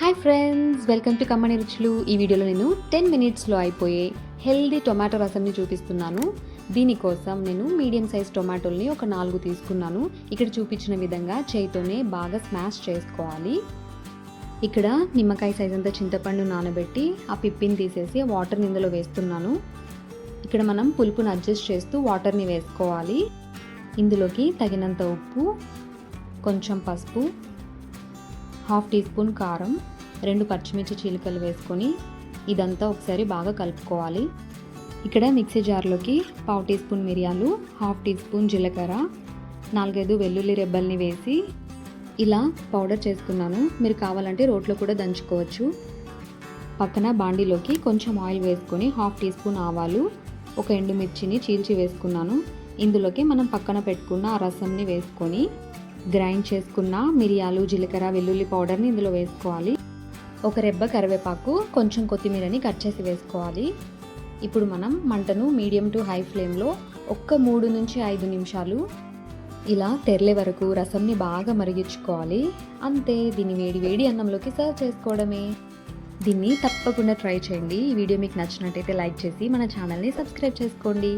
Hi friends welcome to కమ్మని రుచులు ఈ వీడియోలో నేను టెన్ మినిట్స్లో అయిపోయే హెల్దీ టొమాటో రసంని చూపిస్తున్నాను. దీనికోసం నేను మీడియం సైజ్ టొమాటోల్ని ఒక నాలుగు తీసుకున్నాను. ఇక్కడ చూపించిన విధంగా చేయితోనే బాగా స్మాష్ చేసుకోవాలి. ఇక్కడ నిమ్మకాయ సైజ్ అంతా చింతపండు నానబెట్టి ఆ పిప్పిని తీసేసి వాటర్ని ఇందులో వేస్తున్నాను. ఇక్కడ మనం పులుపుని అడ్జస్ట్ చేస్తూ వాటర్ని వేసుకోవాలి. ఇందులోకి తగినంత ఉప్పు కొంచెం పసుపు హాఫ్ టీ స్పూన్ కారం రెండు పచ్చిమిర్చి చీలికలు వేసుకొని ఇదంతా ఒకసారి బాగా కలుపుకోవాలి. ఇక్కడ మిక్సీ జార్లోకి పావు టీ స్పూన్ మిరియాలు హాఫ్ టీ స్పూన్ జీలకర్ర నాలుగైదు వెల్లుల్లి రెబ్బల్ని వేసి ఇలా పౌడర్ చేసుకున్నాను. మీరు కావాలంటే రోట్లో కూడా దంచుకోవచ్చు. పక్కన బాండీలోకి కొంచెం ఆయిల్ వేసుకొని హాఫ్ టీ స్పూన్ ఆవాలు ఒక ఎండుమిర్చిని చీల్చి వేసుకున్నాను. ఇందులోకి మనం పక్కన పెట్టుకున్న ఆ రసంని వేసుకొని గ్రైండ్ చేసుకున్న మిరియాలు జీలకర్ర వెల్లుల్లి పౌడర్ని ఇందులో వేసుకోవాలి. ఒక రెబ్బ కరివేపాకు కొంచెం కొత్తిమీరని కట్ చేసి వేసుకోవాలి. ఇప్పుడు మనం మంటను మీడియం టు హై ఫ్లేమ్లో ఒక్క మూడు నుంచి ఐదు నిమిషాలు ఇలా తెరలే వరకు రసంని బాగా మరిగించుకోవాలి. అంతే దీన్ని వేడి వేడి అన్నంలోకి సర్వ్ చేసుకోవడమే. దీన్ని తప్పకుండా ట్రై చేయండి. ఈ వీడియో మీకు నచ్చినట్టయితే లైక్ చేసి మన ఛానల్ని సబ్స్క్రైబ్ చేసుకోండి.